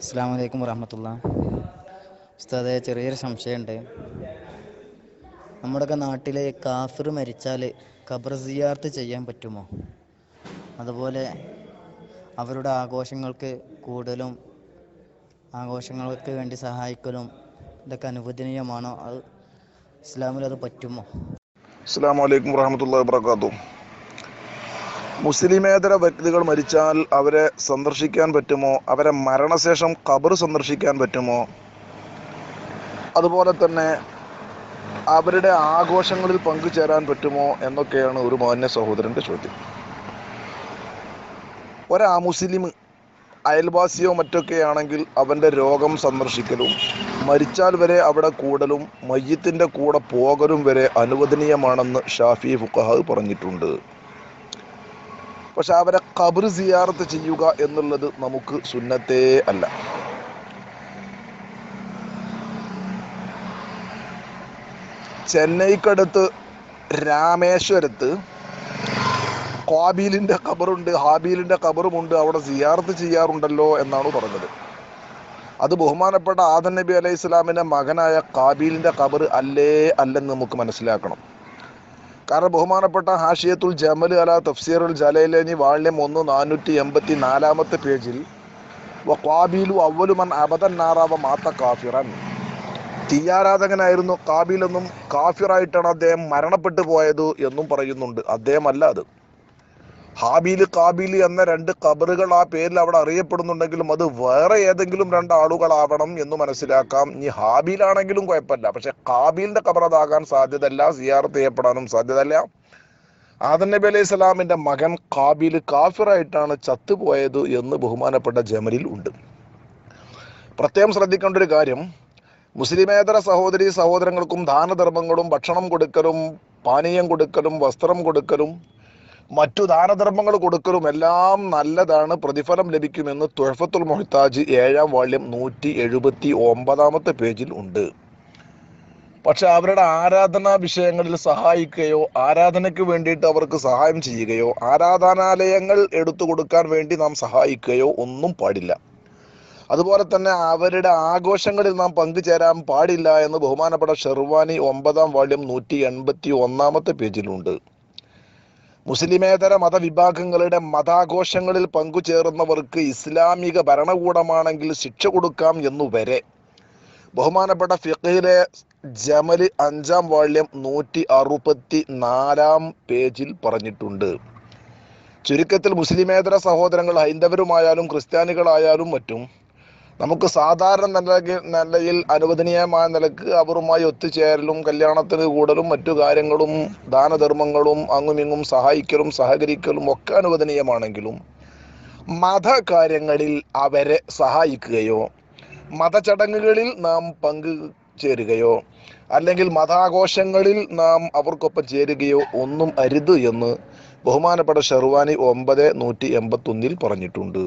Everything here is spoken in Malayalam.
അസ്സാം വലൈക്കും വറഹമത്തുള്ള. ഉസ്താദെ ചെറിയൊരു സംശയമുണ്ട്. നമ്മുടെയൊക്കെ നാട്ടിലെ കാഫിർ മരിച്ചാൽ ഖബർ സിയാർത്ത് ചെയ്യാൻ പറ്റുമോ? അതുപോലെ അവരുടെ ആഘോഷങ്ങൾക്ക് കൂടുതലും ആഘോഷങ്ങൾക്ക് വേണ്ടി സഹായിക്കലും ഇതൊക്കെ അനുവദനീയമാണോ? അത് ഇസ്ലാമിൽ അത് പറ്റുമോ? അസ്സാം വലൈക്കും വറഹമത്തുള്ള വാബർക്കാത്തു മുസ്ലിമേതര വ്യക്തികൾ മരിച്ചാൽ അവരെ സന്ദർശിക്കാൻ പറ്റുമോ? അവരെ മരണശേഷം ഖബർ സന്ദർശിക്കാൻ പറ്റുമോ? അതുപോലെ തന്നെ അവരുടെ ആഘോഷങ്ങളിൽ പങ്കുചേരാൻ പറ്റുമോ എന്നൊക്കെയാണ് ഒരു മാന്യ സഹോദരന്റെ ചോദ്യം. ഒരാ മുസ്ലിം അയൽവാസിയോ മറ്റൊക്കെ ആണെങ്കിൽ അവന്റെ രോഗം സന്ദർശിക്കലും മരിച്ചാൽ വരെ അവിടെ കൂടലും മയ്യത്തിന്റെ കൂടെ പോകലും വരെ അനുവദനീയമാണെന്ന് ഷാഫി ഫുഖഹ് പറഞ്ഞിട്ടുണ്ട്. പക്ഷെ അവരെ ഖബർ സിയാറത്ത് ചെയ്യുക എന്നുള്ളത് നമുക്ക് സുന്നത്തേ അല്ല. ചെന്നൈക്കടുത്ത് രാമേശ്വരത്ത് ഖാബീലിന്റെ ഖബറുണ്ട് ഹാബീലിന്റെ ഖബറുമുണ്ട് അവിടെ സിയാറത്ത് ചെയ്യാറുണ്ടല്ലോ എന്നാണ് പറഞ്ഞത്. അത് ബഹുമാനപ്പെട്ട ആദൻ നബി അലൈഹി സ്വലാമിന്റെ മകനായ കാബീലിന്റെ ഖബർ അല്ലേ അല്ലെന്ന് നമുക്ക് മനസ്സിലാക്കണം. കാരണം ബഹുമാനപ്പെട്ട ഹാഷിയത്തുൽ ജമൽ അല തഫ്സീറുൽ ജലൈലനി വാള്യം ഒന്ന് നാനൂറ്റി എൺപത്തി നാലാമത്തെ പേജിൽ ഖാബീലു അവലുമൻ അബദൻ നാറാവ മാത്ത കാഫിറൻ. തീയാരാധകനായിരുന്നു കാബീൽ എന്നും കാഫിറായിട്ടാണ് അദ്ദേഹം മരണപ്പെട്ടു പോയത് എന്നും പറയുന്നുണ്ട്. അദ്ദേഹമല്ല അത്. ഹാബീൽ കാബീൽ എന്ന രണ്ട് കബറുകൾ ആ പേരിൽ അവിടെ അറിയപ്പെടുന്നുണ്ടെങ്കിലും അത് വേറെ ഏതെങ്കിലും രണ്ട് ആളുകളാവണം എന്ന് മനസ്സിലാക്കാം. ഇനി ഹാബീലാണെങ്കിലും കുഴപ്പമില്ല. പക്ഷെ കാബീലിന്റെ അതാകാൻ സാധ്യതയല്ല സിയാറത്ത് ചെയ്യപ്പെടാനും സാധ്യതയല്ല. ആദൻ നബി അലൈഹി സ്വലാമിന്റെ മകൻ കാബീൽ കാഫിറായിട്ടാണ് ചത്തുപോയത് എന്ന് ബഹുമാനപ്പെട്ട ജമലിൽ ഉണ്ട്. പ്രത്യേകം ശ്രദ്ധിക്കേണ്ട ഒരു കാര്യം മുസ്ലിമേതര സഹോദരി സഹോദരങ്ങൾക്കും ദാനധർമ്മങ്ങളും ഭക്ഷണം കൊടുക്കലും പാനീയം കൊടുക്കലും വസ്ത്രം കൊടുക്കലും മറ്റു ദാനധർമ്മങ്ങൾ കൊടുക്കലും എല്ലാം നല്ലതാണ്. പ്രതിഫലം ലഭിക്കുമെന്ന് തുഴഫത്തുൽ മൊഹത്താജ് ഏഴാം വാള്യം നൂറ്റി എഴുപത്തി ഒമ്പതാമത്തെ പേജിൽ ഉണ്ട്. പക്ഷെ അവരുടെ ആരാധനാ വിഷയങ്ങളിൽ സഹായിക്കുകയോ ആരാധനയ്ക്ക് വേണ്ടിയിട്ട് അവർക്ക് സഹായം ചെയ്യുകയോ ആരാധനാലയങ്ങൾ എടുത്തു കൊടുക്കാൻ വേണ്ടി നാം സഹായിക്കുകയോ ഒന്നും പാടില്ല. അതുപോലെ തന്നെ അവരുടെ ആഘോഷങ്ങളിൽ നാം പങ്കുചേരാൻ പാടില്ല എന്ന് ബഹുമാനപ്പെട്ട ഷെർവാനി ഒമ്പതാം വാള്യം നൂറ്റി എൺപത്തി ഒന്നാമത്തെ പേജിലുണ്ട്. മുസ്ലിമേതര മതവിഭാഗങ്ങളുടെ മതാഘോഷങ്ങളിൽ പങ്കുചേർന്നവർക്ക് ഇസ്ലാമിക ഭരണകൂടമാണെങ്കിൽ ശിക്ഷ കൊടുക്കാം എന്നു വരെ. ബഹുമാനപ്പെട്ട ഫിഖിലെ ജമൽ അഞ്ചാം വാള്യം നൂറ്റി അറുപത്തി നാലാം പേജിൽ പറഞ്ഞിട്ടുണ്ട്. ചുരുക്കത്തിൽ മുസ്ലിമേതര സഹോദരങ്ങൾ ഹൈന്ദവരുമായാലും ക്രിസ്ത്യാനികളായാലും മറ്റും നമുക്ക് സാധാരണ നിലയ്ക്ക് നിലയിൽ അനുവദനീയമായ നിലയ്ക്ക് അവരുമായി ഒത്തുചേരലും കല്യാണത്തിന് കൂടലും മറ്റു കാര്യങ്ങളും ദാനധർമ്മങ്ങളും അങ്ങുമിങ്ങും സഹായിക്കലും സഹകരിക്കലും ഒക്കെ അനുവദനീയമാണെങ്കിലും മതകാര്യങ്ങളിൽ അവരെ സഹായിക്കുകയോ മതചടങ്ങുകളിൽ നാം പങ്കു ചേരുകയോ അല്ലെങ്കിൽ മതാഘോഷങ്ങളിൽ നാം അവർക്കൊപ്പം ചേരുകയോ ഒന്നും അരുത് എന്ന് ബഹുമാനപ്പെട്ട ഷെർവാനി ഒമ്പത് നൂറ്റി എൺപത്തൊന്നിൽ പറഞ്ഞിട്ടുണ്ട്.